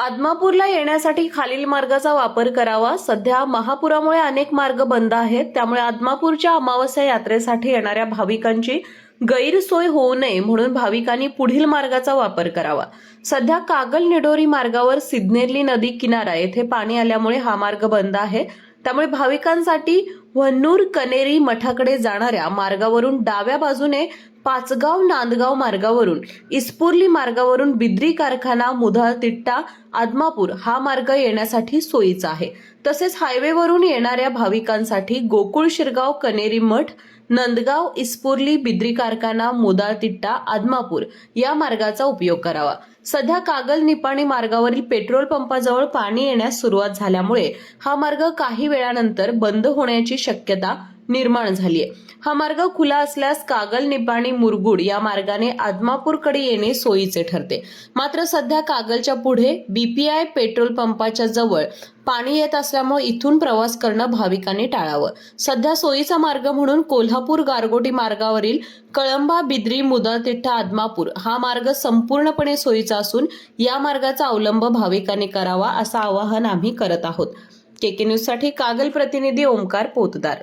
आदमापूरला येण्यासाठी खालील मार्गाचा वापर करावा. सध्या महापुरामुळे अनेक मार्ग बंद आहेत. त्यामुळे आदमापूरच्या अमावस्या यात्रेसाठी येणाऱ्या भाविकांची गैरसोय होऊ नये म्हणून भाविकांनी पुढील मार्गाचा वापर करावा. सध्या कागल निडोरी मार्गावर सिद्नेरली नदी किनारा येथे पाणी आल्यामुळे हा मार्ग बंद आहे. त्यामुळे भाविकांसाठी वन्नूर कनेरी मठाकडे जाणाऱ्या मार्गावरून डाव्या बाजूने पाचगाव नांदगाव मार्गावरून इस्पुर्ली मार्गावरून बिद्री कारखाना मुधाळ तिट्टा आदमापूर हा मार्ग येण्यासाठी सोयीचा आहे. तसेच हायवेवरून येणाऱ्या भाविकांसाठी गोकुळ शिरगाव कनेरी मठ नंदगाव इस्पुर्ली बिद्री कारखाना मुदाळ तिट्टा आदमापूर या मार्गाचा उपयोग करावा. सध्या कागल निपाणी मार्गावरील पेट्रोल पंपाजवळ पाणी येण्यास सुरुवात झाल्यामुळे हा मार्ग काही वेळानंतर बंद होण्याची शक्यता निर्माण झाली आहे हा मार्ग खुला असल्यास कागल निपाणी मुरगुड या मार्गाने आदमापूरकडे येणे सोयीचे ठरते. मात्र सध्या कागलच्या पुढे बीपीआय पेट्रोल पंपाच्या जवळ पाणी येत असल्यामुळे इथून प्रवास करणं भाविकांनी टाळावं. सध्या सोयीचा मार्ग म्हणून कोल्हापूर गारगोटी मार्गावरील कळंबा बिद्री मुदळतिट्टा आदमापूर हा मार्ग संपूर्णपणे सोयीचा असून या मार्गाचा अवलंब भाविकांनी करावा असं आवाहन आम्ही करत आहोत. केके न्यूजसाठी कागल प्रतिनिधी ओमकार पोतदार.